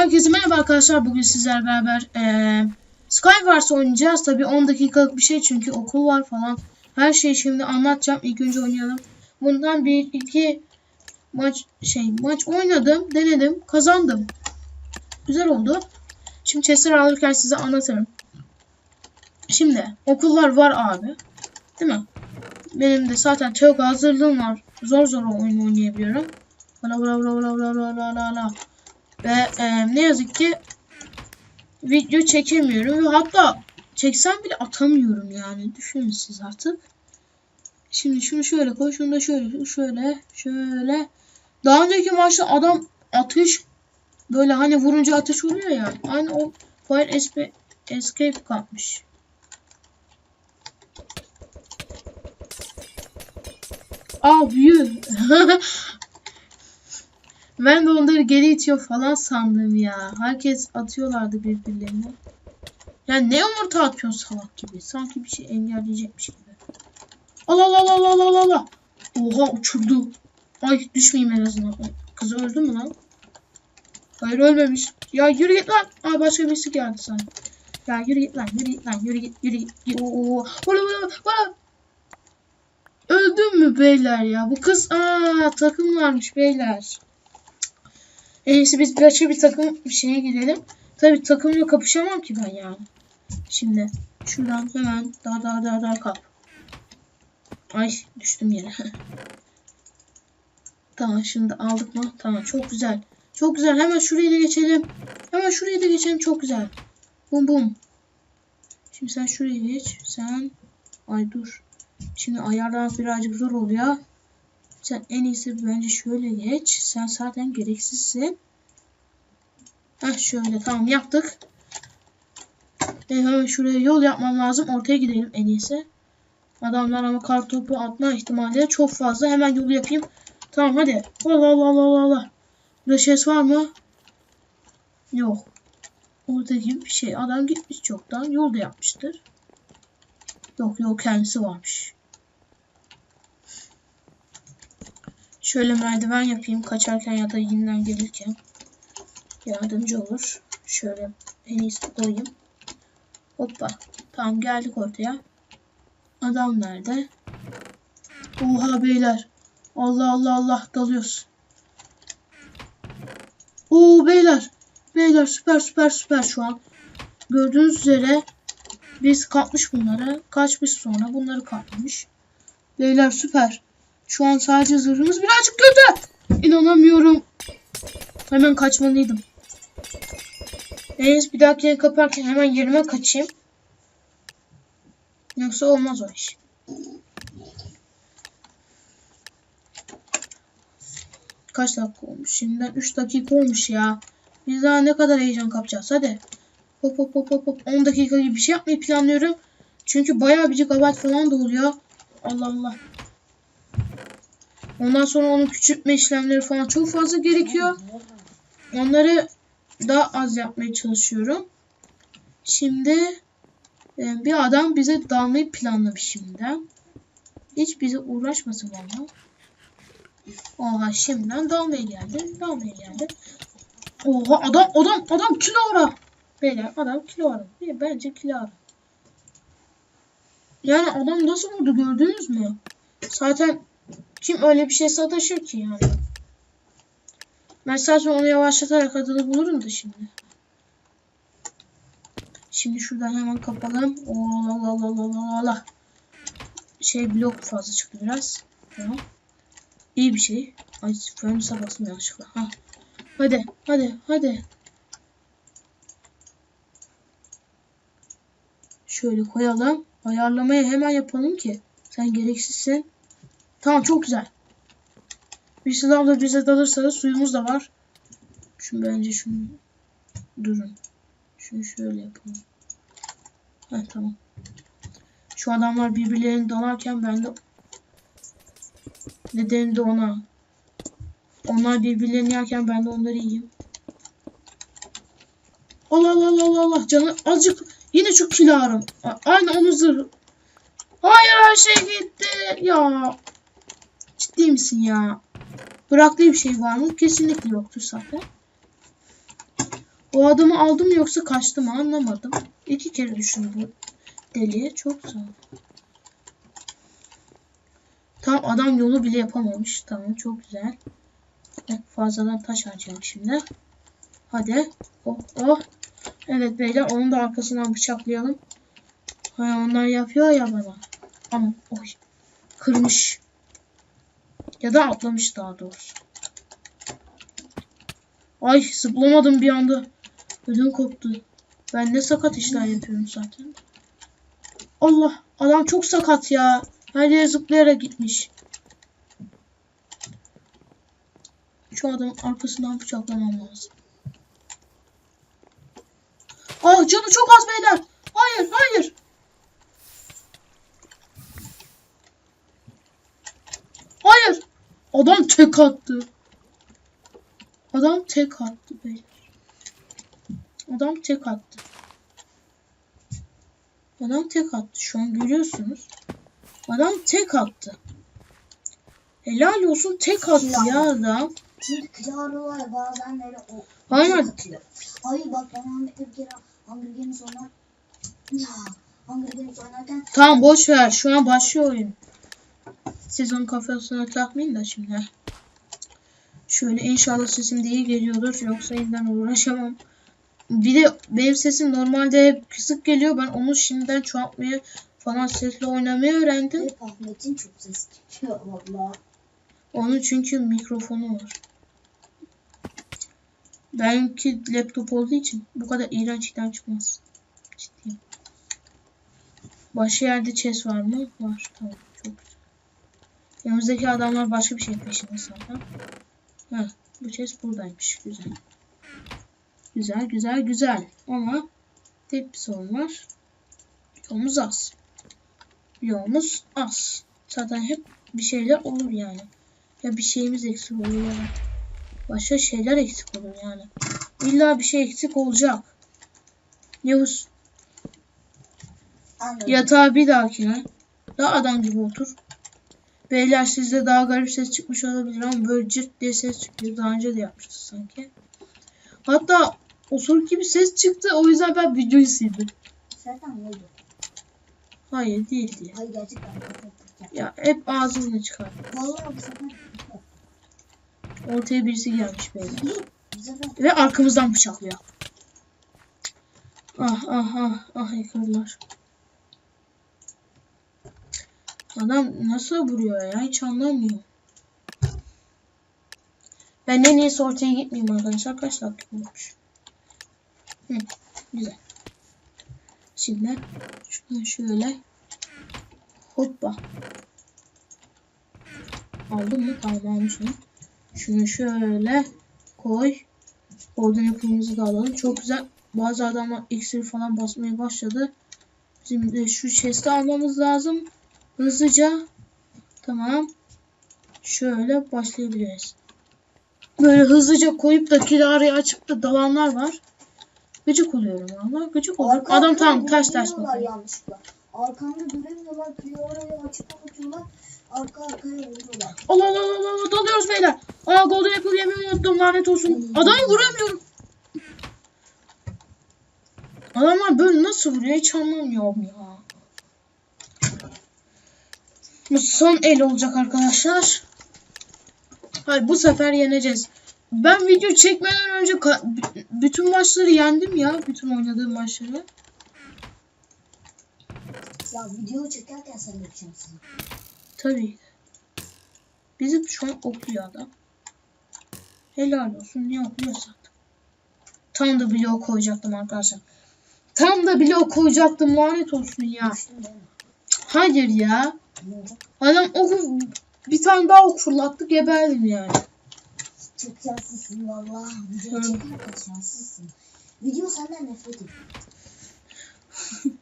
Herkese merhaba arkadaşlar. Bugün sizlerle beraber eee Skywars oynayacağız. Tabii 10 dakikalık bir şey çünkü okul var falan. Her şeyi şimdi anlatacağım. İlk önce oynayalım. Bundan bir iki maç şey maç oynadım, denedim, kazandım. Güzel oldu. Şimdi chestler alırken size anlatırım. Şimdi okullar var abi. Değil mi? Benim de zaten çok hazırlığım var. Zor zor oyun oynayabiliyorum. Bla bla bla bla bla bla bla bla bla. Ve e, ne yazık ki video çekemiyorum ve hatta çeksem bile atamıyorum yani. Düşünün siz artık. Şimdi şunu şöyle koy, şunu da şöyle, şöyle, şöyle. Daha önceki maçta adam atış böyle hani vurunca ateş oluyor ya. Aynı o Fire Escape, escape kalmış. Aa büyü. Ben de onları geri itiyor falan sandım ya. Herkes atıyorlardı birbirlerine. Yani ne yumurta atıyorsun salak gibi. Sanki bir şey engelleyecekmiş gibi. Allah Allah Allah Allah Allah Allah. Oha uçurdu. Ay düşmeyeyim en azından. Kız öldü mü lan? Hayır ölmemiş. Ya yürü git lan. Aa başka birisi geldi sanki. Ya yürü git lan yürü git lan yürü git yürü git. Yürü. Oo. Ola, ola, ola. Öldüm mü beyler ya? Bu kız aa takım varmış beyler. En iyisi biz başka bir takım bir şeye girelim. Tabi takımla kapışamam ki ben yani. Şimdi şuradan hemen daha daha daha daha kap. Ay düştüm yere. tamam şimdi aldık mı? Tamam çok güzel. Çok güzel. Hemen şuraya da geçelim. Hemen şuraya da geçelim. Çok güzel. Bum bum. Şimdi sen şuraya geç. Sen ay dur. Şimdi ayarlamak birazcık zor oluyor. Sen en iyisi bence şöyle geç. Sen zaten gereksizsin. Heh şöyle tamam yaptık. E, hemen şuraya yol yapmam lazım. Ortaya gidelim en iyisi. Adamlar ama kar topu atma ihtimali çok fazla. Hemen yolu yapayım. Tamam hadi. Allah Allah Allah Allah Allah. Burada ses var mı? Yok. Orada gibi bir şey. Adam gitmiş çoktan. Yol da yapmıştır. Yok yok kendisi varmış. Şöyle merdiven yapayım kaçarken ya da yeniden gelirken yardımcı olur. Şöyle en iyisi koyayım. Hoppa. Tamam geldik ortaya. Adam nerede? Oha beyler. Allah Allah Allah dalıyoruz. Oo beyler. Beyler süper süper süper şu an. Gördüğünüz üzere biz kapmış bunları. Kaçmış sonra bunları kapmış. Beyler süper. Şu an sadece zırhımız birazcık kötü. İnanamıyorum. Hemen kaçmalıydım. Neyse bir dahaki kaparken hemen yerime kaçayım. Yoksa olmaz o iş. Kaç dakika olmuş? Şimdiden 3 dakika olmuş ya. Biz daha ne kadar heyecan kapacağız. Hadi. Hop hop hop hop hop. 10 dakika gibi bir şey yapmayı planlıyorum. Çünkü bayağı bir gigabyte falan da oluyor. Allah Allah. Ondan sonra onun küçültme işlemleri falan çok fazla gerekiyor. Onları daha az yapmaya çalışıyorum. Şimdi e, bir adam bize dalmayı planlamış şimdiden. Hiç bize uğraşmasın valla. Oha şimdiden dalmaya geldi. Dalmaya geldi. Oha adam adam adam kilo ara. Beyler adam kilo ara. Bence kilo ara. Yani adam nasıl vurdu gördünüz mü? Zaten kim öyle bir şey sataşır ki yani? Ben sadece onu yavaşlatarak adını bulurum da şimdi. Şimdi şuradan hemen kapalım. Allah. Şey blok fazla çıktı biraz. Tamam. İyi bir şey. Ay furnace'a bastım yanlışlıkla. Ha. Hadi hadi hadi. Şöyle koyalım. Ayarlamayı hemen yapalım ki. Sen gereksizsin. Tamam çok güzel. Bir silahla bize dalırsanız suyumuz da var. Şimdi bence şunu durun. Şunu şöyle yapalım. Heh, tamam. Şu adamlar birbirlerini dalarken ben de nedeni de ona. Onlar birbirlerini yerken ben de onları yiyeyim. Allah Allah Allah Allah Allah canı azıcık yine çok. A- Aynı onun zırhı. Hayır her şey gitti. Ya ciddi misin ya? Bıraktığı bir şey var mı? Kesinlikle yoktur zaten. O adamı aldım yoksa kaçtı mı anlamadım. İki kere düştüm bu deliğe. Çok sağ ol. Tamam adam yolu bile yapamamış. Tamam çok güzel. Heh, Fazladan taş harcayalım şimdi. Hadi. Oh oh. Evet beyler onu da arkasından bıçaklayalım. Ha, onlar yapıyor ya bana. Ama oy. Kırmış. Ya da atlamış daha doğrusu. Ay zıplamadım bir anda. Ödüm koptu. Ben ne sakat işler yapıyorum zaten. Allah adam çok sakat ya. Her yere zıplayarak gitmiş. Şu adamın arkasından bıçaklamam lazım. Ah canı çok az beyler. Hayır hayır. Hayır. Adam tek attı. Adam tek attı beyler. Adam tek attı. Adam tek attı. Şu an görüyorsunuz. Adam tek attı. Helal olsun tek attı ya adam. Çünkü Claro'lar bazenleri o Aynen. Hayır bak ben Ahmet'le bir kere Games oynar. Ya oynarken Tamam boş ver. Şu an başlıyor oyun. Siz onun kafasına takmayın da şimdi. Şöyle inşallah sesim de iyi geliyordur. Yoksa yeniden uğraşamam. Bir de benim sesim normalde hep kısık geliyor. Ben onu şimdiden çoğaltmayı falan sesle oynamayı öğrendim. hep Ahmet'in çok ses çıkıyor valla. Onun çünkü mikrofonu var. Benimki laptop olduğu için bu kadar iğrenç iğrenç çıkmaz. Ciddiyim. Başka yerde chest var mı? Var. Tamam. Yanımızdaki adamlar başka bir şey peşinde zaten. Heh, bu chest buradaymış. Güzel. Güzel, güzel, güzel. Ama tek bir sorun var. Yolumuz az. Yolumuz az. Zaten hep bir şeyler olur yani. Ya bir şeyimiz eksik olur ya başka şeyler eksik olur yani. İlla bir şey eksik olacak. Yavuz Anladım. yatağa bir dahakine daha adam gibi otur. Beyler sizde daha garip ses çıkmış olabilir ama böyle cırt diye ses çıkıyor. Daha önce de yapmıştı sanki. Hatta osuruk gibi ses çıktı. O yüzden ben videoyu sildim. Zaten neydi? Hayır değil diye. Hayır gerçekten. Ya hep ağzımla çıkar. Vallahi bu sefer Ortaya birisi gelmiş beyler. Ve arkamızdan bıçaklıyor. Ah ah ah ah yıkıldılar. Adam nasıl vuruyor ya hiç anlamıyorum. Ben en iyisi ortaya gitmeyeyim arkadaşlar. Kaç dakika olmuş? Hı, güzel. Şimdi şuradan şöyle hoppa. Aldım mı? Tamam almışım. Şunu şöyle koy. Golden Apple'ımızı da alalım. Çok güzel. Bazı adamlar iksir falan basmaya başladı. Bizim de şu chest'i almamız lazım. Hızlıca. Tamam. Şöyle başlayabiliriz. Böyle hızlıca koyup da kilarayı açıp da dalanlar var. Gıcık oluyorum valla. Gıcık oluyorum. Arkamda Adam tamam taş taş göremiyorlar bakıyor. yanlışlıkla. Arkamda göremiyorlar. Orayı açıp kapatıyorlar. Arka arkaya vuruyorlar. Allah Allah Allah Allah dalıyoruz beyler. Aa Golden Apple yemeyi unuttum lanet olsun. Adamı vuramıyorum. Adamlar böyle nasıl vuruyor hiç anlamıyorum ya. Bu son el olacak arkadaşlar. Hayır bu sefer yeneceğiz. Ben video çekmeden önce bütün maçları yendim ya. Bütün oynadığım maçları. Ya video çekerken sen yapacaksın. Tabii. Bizi şu an okluyor adam. Helal olsun. Niye okluyor zaten? Tam da blok koyacaktım arkadaşlar. Tam da blok koyacaktım. Lanet olsun ya. Hayır ya. Adam oku bir tane daha ok fırlattı geberdim yani. Çok şanslısın valla. Video çekerken şanslısın. Video senden nefret ediyor.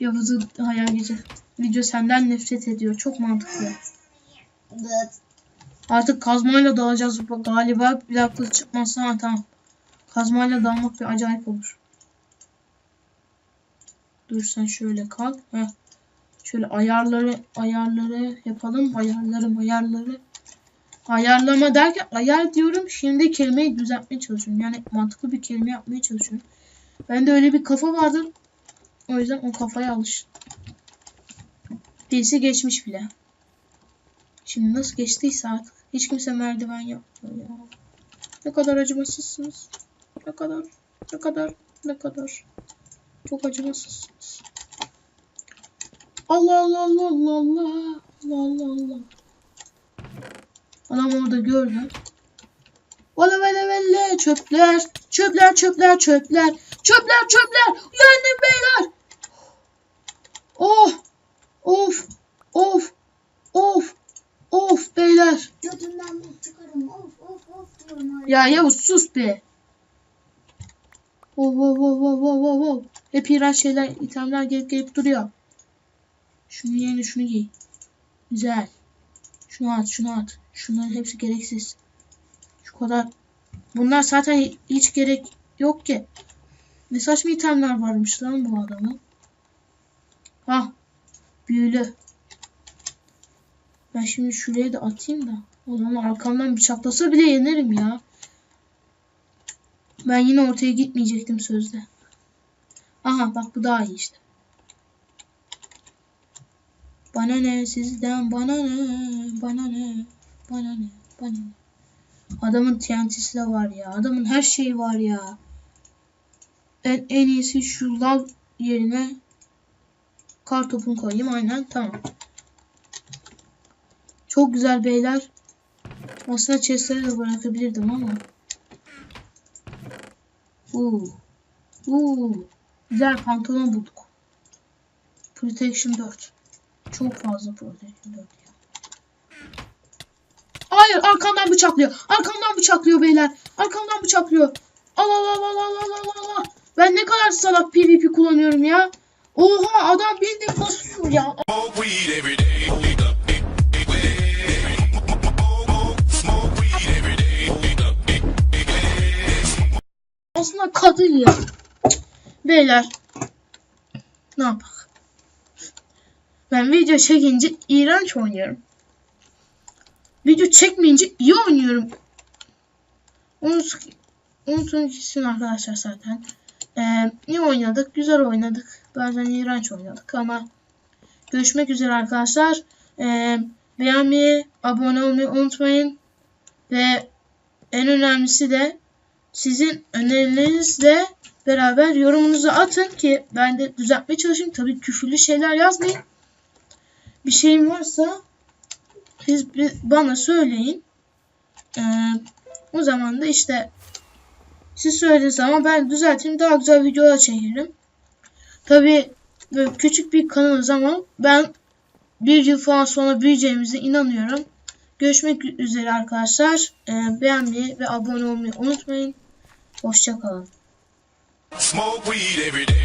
Yavuz'un hayal gücü. Video senden nefret ediyor. Çok mantıklı. Evet. Artık kazmayla dalacağız galiba. Bir dakika çıkmazsa ha tamam. Kazmayla dalmak bir acayip olur. Dur sen şöyle kal. Heh. Şöyle ayarları ayarları yapalım. Ayarları ayarları. Ayarlama derken ayar diyorum. Şimdi kelimeyi düzeltmeye çalışıyorum. Yani mantıklı bir kelime yapmaya çalışıyorum. Bende öyle bir kafa vardır. O yüzden o kafaya alış. Birisi geçmiş bile. Şimdi nasıl geçtiyse artık. Hiç kimse merdiven yapmıyor ya. Ne kadar acımasızsınız. Ne kadar, ne kadar, ne kadar. Çok acımasızsınız. Allah Allah Allah Allah Allah. Allah Allah Allah. Adam orada gördü. Valla vele vele çöpler. Çöpler çöpler çöpler. Çöpler çöpler. Yendim beyler. Oh. Of. Of. Of. Of beyler. Götümden bir çıkarım. Of of of diyorum hala. Ya Yavuz sus be. Wow wow wow wow wow wow. Hep iğrenç şeyler, itemler gelip gelip duruyor. Şunu yerine şunu giy. Güzel. Şunu at, şunu at. Şunların hepsi gereksiz. Şu kadar. Bunlar zaten hiç gerek yok ki. Ne saçma itemler varmış lan bu adamın. Ha. Büyülü. Ben şimdi şuraya da atayım da. O zaman arkamdan bıçaklasa bile yenerim ya. Ben yine ortaya gitmeyecektim sözde. Aha bak bu daha iyi işte. Bana ne sizden bana ne bana ne bana ne bana ne. Adamın TNT'si de var ya. Adamın her şeyi var ya. En, en iyisi şu lav yerine kar topunu koyayım. Aynen tamam. Çok güzel beyler. Aslında chestleri de bırakabilirdim ama. Uuu. Uuu. Güzel pantolon bulduk. Protection 4. Çok fazla Protection 4 ya. Hayır arkamdan bıçaklıyor. Arkamdan bıçaklıyor beyler. Arkamdan bıçaklıyor. Allah Allah Allah Allah Allah Allah Allah. Ben ne kadar salak PvP kullanıyorum ya. Oha adam bildiğin basıyor ya. Aslında kadın ya. Beyler. Ne yapak? Ben video çekince iğrenç oynuyorum. Video çekmeyince iyi oynuyorum. Unut, unutun gitsin arkadaşlar zaten. Ee, iyi oynadık, güzel oynadık. Bazen iğrenç oynadık ama görüşmek üzere arkadaşlar. Ee, beğenmeyi, abone olmayı unutmayın. Ve en önemlisi de sizin önerilerinizle beraber yorumunuzu atın ki ben de düzeltmeye çalışayım. Tabii küfürlü şeyler yazmayın. Bir şeyim varsa siz bana söyleyin. Ee, o zaman da işte siz söylediğiniz zaman ben düzelteyim daha güzel videolar çekerim. Böyle küçük bir kanalız ama ben bir yıl falan sonra büyüyeceğimize inanıyorum. Görüşmek üzere arkadaşlar. Ee, beğenmeyi ve abone olmayı unutmayın. Hoşçakalın. Smoke weed every day.